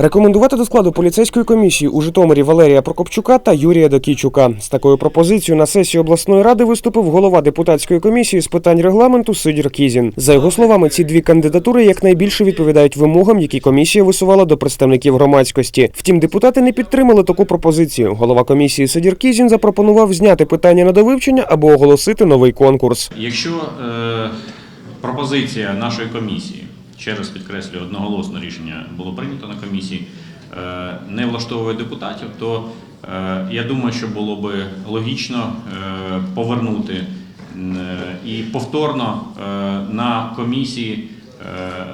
Рекомендувати до складу поліцейської комісії у Житомирі Валерія Прокопчука та Юрія Докійчука. З такою пропозицією на сесії обласної ради виступив голова депутатської комісії з питань регламенту Сидір Кізін. За його словами, ці дві кандидатури якнайбільше відповідають вимогам, які комісія висувала до представників громадськості. Втім, депутати не підтримали таку пропозицію. Голова комісії Сидір Кізін запропонував зняти питання на довивчення або оголосити новий конкурс. Якщо е, пропозиція нашої комісії, ще раз підкреслюю, одноголосне рішення було прийнято на комісії, е, не влаштовує депутатів, то е, я думаю, що було би логічно е, повернути і повторно на комісії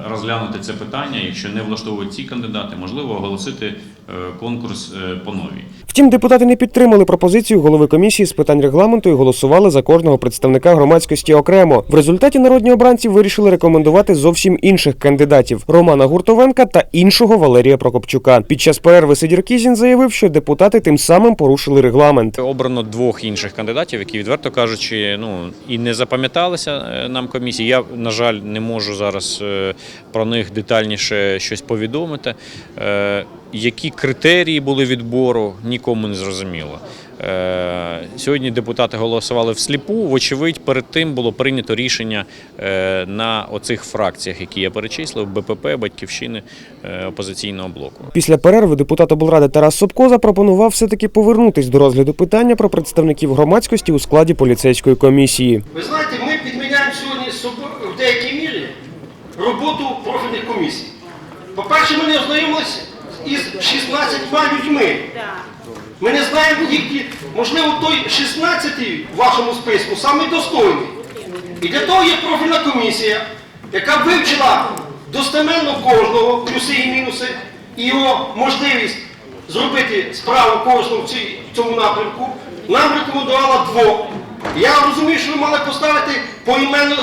розглянути це питання. Якщо не влаштовують ці кандидати, можливо оголосити е, конкурс е, по новій. Втім, депутати не підтримали пропозицію голови комісії з питань регламенту і голосували за кожного представника громадськості окремо. В результаті народні обранці вирішили рекомендувати зовсім інших кандидатів Романа Гуртовенка та іншого Валерія Прокопчука. Під час перерви Сидір Кізін заявив, що депутати тим самим порушили регламент. Обрано двох інших кандидатів, які відверто кажучи, ну і не запам'яталися е, нам комісії. Я на жаль не можу зараз е, про них детальніше щось повідомити. Е, Які критерії були відбору, нікому не зрозуміло. Е, Сьогодні депутати голосували всліпу. Вочевидь, перед тим було прийнято рішення на оцих фракціях, які я перечислив: БПП, Батьківщини, опозиційного блоку. Після перерви депутат облради Тарас Собко запропонував все-таки повернутись до розгляду питання про представників громадськості у складі поліцейської комісії. Ви знаєте, ми підміняємо сьогодні в деякій мірі роботу профільних комісій. По-перше, ми не ознайомилися із 16 людьми. Ми не знаємо їхні, можливо, той 16-й в вашому списку самий достойний. І для того є профільна комісія, яка вивчила достеменно кожного, плюси і мінуси, і його можливість зробити справу кожного в цьому напрямку. Нам рекомендувала двох. Я розумію, що ви мали поставити поіменно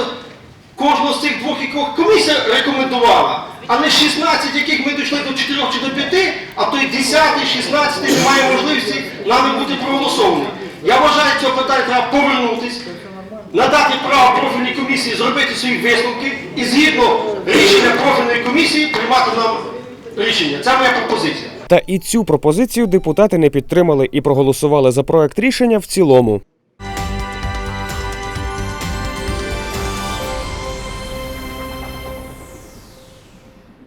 кожного з цих двох, яких комісія рекомендувала, а не 16, яких ми дійшли до 4 чи до 5, а той 10, 16 не має можливості нами бути проголосований. Я вважаю, цього питання треба повернутись, надати право профільній комісії зробити свої висновки і згідно рішення профільної комісії приймати нам рішення. Це моя пропозиція. Та і цю пропозицію депутати не підтримали і проголосували за проект рішення в цілому.